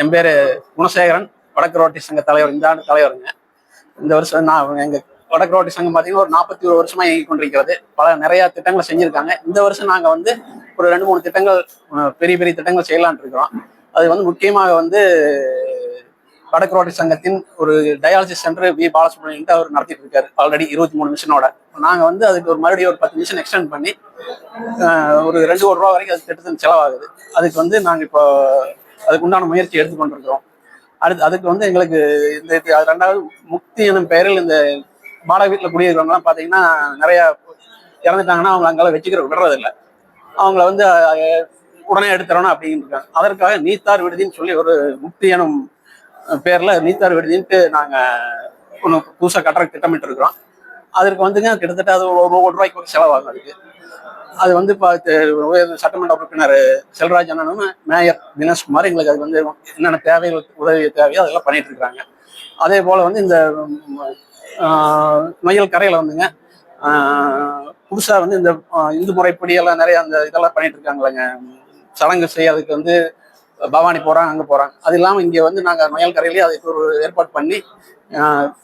என் பேர் குணசேகரன். வடக்கு ரோட்டி சங்க தலைவர் இந்த ஆண்டு தலைவருங்க. இந்த வருஷம் நான் எங்கள் வடக்கு ரோட்டி சங்கம் பார்த்தீங்கன்னா ஒரு நாற்பத்தி ஒரு வருஷமா இயங்கி கொண்டிருக்கிறது. பல நிறைய திட்டங்களை செஞ்சுருக்காங்க. இந்த வருஷம் நாங்கள் வந்து ஒரு ரெண்டு மூணு திட்டங்கள் பெரிய பெரிய திட்டங்கள் செய்யலான் இருக்கிறோம். அது வந்து முக்கியமாக வந்து வடக்கு ரோட்டி சங்கத்தின் ஒரு டயாலிசிஸ் சென்டர் வி. பாலசுப்ரமணியன்ட்டு அவர் நடத்திட்டு இருக்காரு. ஆல்ரெடி இருபத்தி மூணு மிஷினோட. நாங்கள் வந்து அதுக்கு ஒரு மறுபடியும் ஒரு பத்து மிஷின் எக்ஸ்டெண்ட் பண்ணி ஒரு ரெண்டு கோடி ரூபா வரைக்கும் அது திட்டத்தின் செலவாகுது. அதுக்கு வந்து நாங்கள் இப்போ அதுக்கு உண்டான முயற்சி எடுத்துக்கொண்டிருக்கிறோம். அடுத்து அதுக்கு வந்து எங்களுக்கு இந்த ரெண்டாவது முக்தி எனும் பெயரில் இந்த வாடகை வீட்டில் குடியிருக்கிறவங்கலாம் பார்த்தீங்கன்னா நிறைய இறந்துட்டாங்கன்னா அவங்க அங்கெல்லாம் வச்சுக்கிற விடுறதில்ல. அவங்கள வந்து உடனே எடுத்துறணும் அப்படின்னு இருக்காங்க அதற்காக நீத்தார் விடுதின்னு சொல்லி ஒரு முக்தி எனும் பேரில் நீத்தார் விடுதின்ட்டு நாங்கள் ஒன்று புதுசாக கட்டுறதுக்கு திட்டமிட்டு இருக்கிறோம் அதற்கு வந்துங்க கிட்டத்தட்ட அது ஒரு ஒரு ரூபாய்க்கு ஒரு செலவாகும் அதுக்கு. அது வந்து சட்டமன்ற உறுப்பினர் செல்வராஜ் அண்ணனும் மேயர் தினேஷ்குமார் எங்களுக்கு அது வந்து என்னென்ன தேவைகள் உதவி தேவையோ அதெல்லாம் பண்ணிட்டு இருக்காங்க. அதே போல் வந்து இந்த மயில் கரையில் வந்துங்க. புதுசாக வந்து இந்த இந்து முறைப்படி எல்லாம் நிறைய அந்த இதெல்லாம் பண்ணிட்டு இருக்காங்களேங்க சடங்கு செய்யறதுக்கு வந்து பவானி போகிறாங்க அங்கே போகிறாங்க அது இல்லாமல் இங்கே வந்து நாங்கள் மயல் கரையிலேயே அதுக்கு ஒரு ஏற்பாடு பண்ணி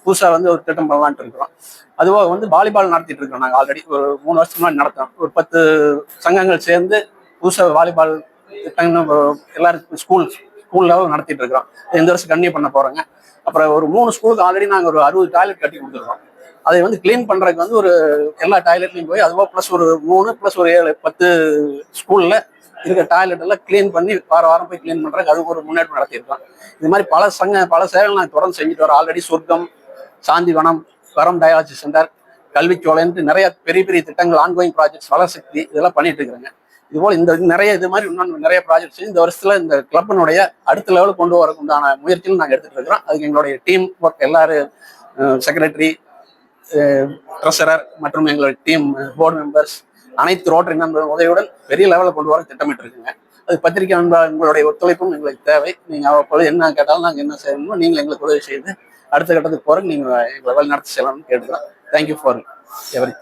புதுசாக வந்து ஒரு திட்டம் பண்ணலான்ட்டு இருக்கிறோம். அதுவாக வந்து வாலிபால் நடத்திட்டு இருக்கோம் நாங்கள் ஆல்ரெடி ஒரு மூணு வருஷத்துக்கு முன்னாடி நடத்தோம். ஒரு பத்து சங்கங்கள் சேர்ந்து புதுசாக வாலிபால் திட்டம் எல்லாரும் ஸ்கூல் ஸ்கூல் லெவல் நடத்திட்டு இருக்கிறோம். இந்த வருஷம் கண்டினியூ பண்ண போகிறோங்க அப்புறம் ஒரு மூணு ஸ்கூலுக்கு ஆல்ரெடி நாங்கள் ஒரு அறுபது டாய்லெட் கட்டி கொடுத்துருக்கோம். அதை வந்து க்ளீன் பண்றதுக்கு வந்து ஒரு எல்லா டாய்லெட்லையும் போய் அதுவாக ப்ளஸ் ஒரு மூணு ப்ளஸ் ஒரு ஏழு பத்து ஸ்கூலில் இருக்க டாய்லெட் எல்லாம் க்ளீன் பண்ணி வார வாரம் போய் க்ளீன் பண்றதுக்கு அதுக்கு ஒரு முன்னேற்றம் நடத்தியிருக்கோம் இது மாதிரி பல சங்க பல சேவைகள் நான் தொடர்ந்து செஞ்சுட்டு வரோம் ஆல்ரெடி சொர்க்கம் சாந்திவனம் வரம் டயாலஜி சென்டர் கல்விச்சோலைன்ட்டு நிறைய பெரிய பெரிய திட்டங்கள் ஆன்கோயிங் ப்ராஜெக்ட்ஸ் வளசக்தி இதெல்லாம் பண்ணிட்டு இருக்கிறாங்க. இதுபோல் இந்த நிறைய இது மாதிரி இன்னும் நிறைய ப்ராஜெக்ட்ஸ் இந்த வருஷத்துல இந்த கிளப்பினுடைய அடுத்த லெவலுக்கு கொண்டு வரக்கு உண்டான நாங்கள் எடுத்துட்டு இருக்கிறோம். அதுக்கு எங்களுடைய டீம் ஒர்க் எல்லாரும் செக்ரட்டரி ட்ரெஷரர் மற்றும் எங்களுடைய டீம் போர்டு மெம்பர்ஸ் அனைத்து ரோட்டரி நண்பர்கள் உதவியுடன் பெரிய லெவலில் கொண்டு வர திட்டமிட்டு இருக்குங்க அது பத்திரிகை நண்பா உங்களுடைய ஒத்துழைப்பும் எங்களுக்கு தேவை. நீங்கள் அவ்வப்போது என்ன கேட்டாலும் நாங்கள் என்ன செய்யணுமோ நீங்கள் எங்களுக்கு உதவி செய்து அடுத்த கட்டத்துக்கு போகிற நீங்கள் எங்களை வழி நடத்தி செய்யலாம்னு கேட்டுக்கிறோம். தேங்க்யூ ஃபார் எவரி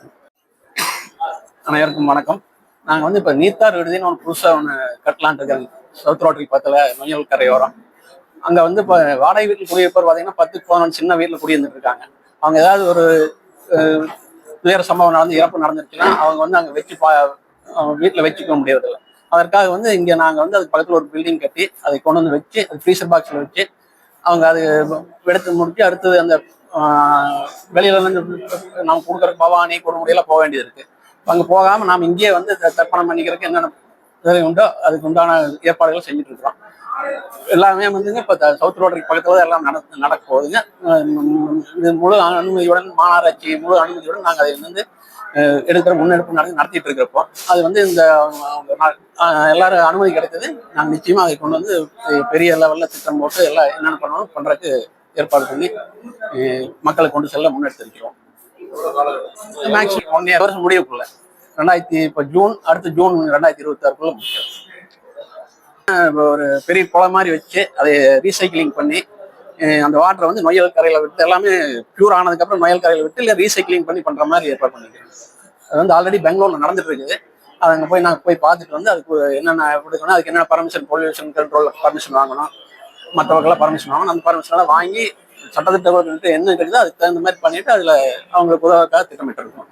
அனைவருக்கும் வணக்கம். நாங்கள் வந்து இப்போ நீத்தார் விடுதின்னு ஒன்று புதுசாக ஒன்று கட்டலான்ட்டு இருக்காங்க. சவுத் ரோட்டரி பக்கத்தில் மஞ்சள் கரையோரம். அங்கே வந்து இப்போ வாடகை வீட்டில் குடியிருப்பவர் பார்த்தீங்கன்னா பத்து பதினொன்று சின்ன வீட்டில் குடியிருந்துட்டு இருக்காங்க. அவங்க ஏதாவது ஒரு துயர சம்பவம் நடந்து இறப்பு நடந்துருச்சுன்னா அவங்க வந்து அங்கே வச்சு பா வீட்டில் வச்சுக்க முடியறதில்ல. அதற்காக வந்து இங்கே நாங்கள் வந்து அதுக்கு பக்கத்தில் ஒரு பில்டிங் கட்டி அதை கொண்டு வந்து வச்சு அது ஃப்ரீசர் பாக்ஸில் வச்சு அவங்க அது எடுத்து முடிச்சு அடுத்தது அந்த வெளியில இருந்து நம்ம கொடுக்குற பவானி கொடுமுடியெல்லாம் போக வேண்டியது இருக்கு. அங்கே போகாமல் நாம் இங்கேயே வந்து தர்ப்பணம் பண்ணிக்கிறதுக்கு என்னென்ன உதவி உண்டோ அதுக்கு உண்டான ஏற்பாடுகள் செஞ்சுட்டு இருக்கிறோம். எல்லாமே வந்துங்க இப்போ சவுத் ரோடு பக்கத்தில் தான் எல்லாம் நட நடக்க போகுதுங்க. இது முழு அனுமதியுடன் மாநகராட்சி முழு அனுமதியுடன் நாங்கள் அதை வந்து எடுக்கிற முன்னெடுப்பு நடந்து நடத்திட்டு இருக்கிறப்போ அது வந்து இந்த எல்லாரும் அனுமதி கிடைத்தது. நாங்கள் நிச்சயமாக அதை கொண்டு வந்து பெரிய லெவலில் திட்டம் போட்டு எல்லாம் என்னென்ன பண்ணணும் பண்ணுறதுக்கு ஏற்பாடு பண்ணி மக்களை கொண்டு செல்ல முன்னெடுத்திருக்கிறோம். மேக்ஸிமம் ஒன் இயர் வருஷம் முடியக்குள்ள. ரெண்டாயிரத்தி இப்போ ஜூன் அடுத்த ஜூன் ரெண்டாயிரத்தி இருபத்தாறுக்குள்ள முடியும். ஒரு பெரிய குளம் மாதிரி வச்சு அதை ரீசைக்கிளிங் பண்ணி அந்த வாட்டரை வந்து நொயல் கரையில் விட்டு எல்லாமே பியூர் ஆனதுக்கப்புறம் நொயல் கரையில் விட்டு இல்லை ரீசைக்கிளிங் பண்ணி பண்ணுற மாதிரி ஏற்பாடு பண்ணிக்கிறோம் அது வந்து ஆல்ரெடி பெங்களூர்ல நடந்துட்டு இருக்குது அது அங்கே போய் நாங்கள் போய் பார்த்துட்டு வந்து அதுக்கு என்னென்ன கொடுக்கணும் அதுக்கு என்னென்ன பர்மிஷன் பொல்யூஷன் கண்ட்ரோல் பர்மிஷன் வாங்கணும். மற்றவர்களாம் பர்மிஷன் வாங்கணும். அந்த பர்மிஷன் எல்லாம் வாங்கி சட்டத்திட்ட என்ன கிடைக்குதோ அதுக்கு தகுந்த மாதிரி பண்ணிட்டு அதில் அவங்களுக்கு உதவக்காக திட்டமிட்டு இருக்கோம்